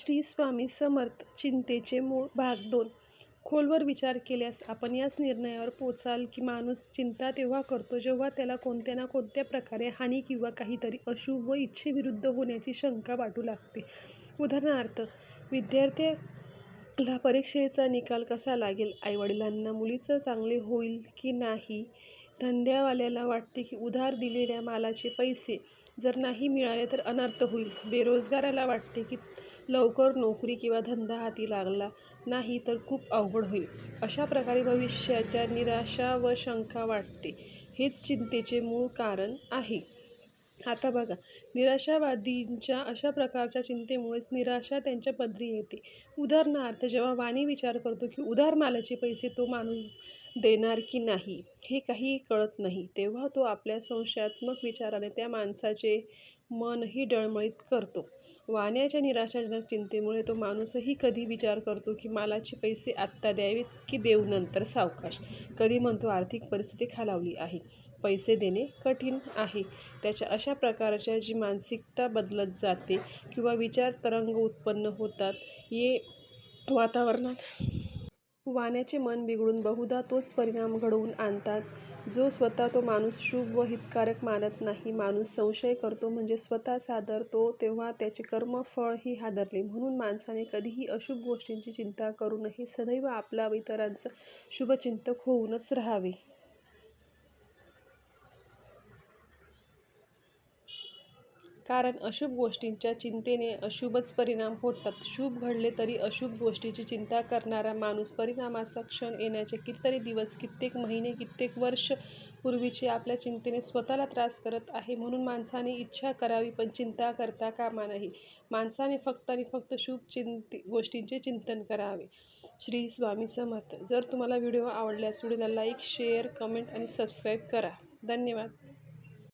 श्री स्वामी समर्थ चिंतेचे मूळ भाग दोन. खोलवर विचार केल्यास आपण याच निर्णयावर पोचाल की माणूस चिंता तेव्हा करतो जेव्हा त्याला कोणत्या ना कोणत्या प्रकारे हानी किंवा काहीतरी अशुभ व इच्छेविरुद्ध होण्याची शंका वाटू लागते. उदाहरणार्थ विद्यार्थ्याला परीक्षेचा निकाल कसा लागेल? आईवडिलांना मुलीचं चांगले होईल की नाही? धंद्यावाल्याला वाटते की उधार दिलेल्या मालाचे पैसे जर नाही मिळाले तर अनर्थ होईल. बेरोजगाराला वाटते की लवकर नोकरी किंवा धंदा हाती लागला नाही तर खूप अवघड होईल. अशा प्रकारे भविष्याच्या निराशा व शंका वाटते. हेच चिंतेचे मूळ कारण आहे. आता बघा निराशावादींच्या अशा प्रकारच्या चिंतेमुळेच निराशा त्यांच्या पदरी येते. उदाहरणार्थ जेव्हा वाणी विचार करतो की उधार मालाचे पैसे तो माणूस देणार की नाही हे काही कळत नाही. तेव्हा तो आपल्या संशयात्मक विचाराने त्या माणसाचे मनही डळमळीत करतो. वाण्याच्या निराशाजनक चिंतेमुळे तो माणूसही कधी विचार करतो की मालाचे पैसे आत्ता द्यावेत की देऊ नंतर सावकाश? कधी म्हणतो आर्थिक परिस्थिती खालावली आहे. पैसे देणे कठीण आहे. त्याच्या अशा प्रकारच्या जी मानसिकता बदलत जाते किंवा विचार तरंग उत्पन्न होतात ये वातावरणात. वाण्याचे मन बिघडून बहुधा तोच परिणाम घडवून आणतात जो स्वतः तो माणूस शुभ व हितकारक मानत नाही. माणूस संशय करतो म्हणजे स्वतः सादरतो तेव्हा त्याचे कर्मफळही हादरले. म्हणून माणसाने कधीही अशुभ गोष्टींची चिंता करू नये. सदैव आपला व इतरांचा शुभचिंतक होऊनच राहावे. कारण अशुभ गोष्टींच्या चिंतेने अशुभच परिणाम होतात. शुभ घडले तरी अशुभ गोष्टीची चिंता करणारा माणूस परिणामाचा क्षण येण्याचे कितीतरी दिवस कित्येक महिने कित्येक वर्ष पूर्वीचे आपल्या चिंतेने स्वतःला त्रास करत आहे म्हणून माणसाने इच्छा करावी पण चिंता करता कामा नाही माणसाने फक्त आणि फक्त शुभ चिंत गोष्टींचे चिंतन करावे. श्री स्वामी समर्थ. जर तुम्हाला व्हिडिओ आवडल्यास व्हिडिओला लाईक शेअर कमेंट आणि सबस्क्राईब करा. धन्यवाद.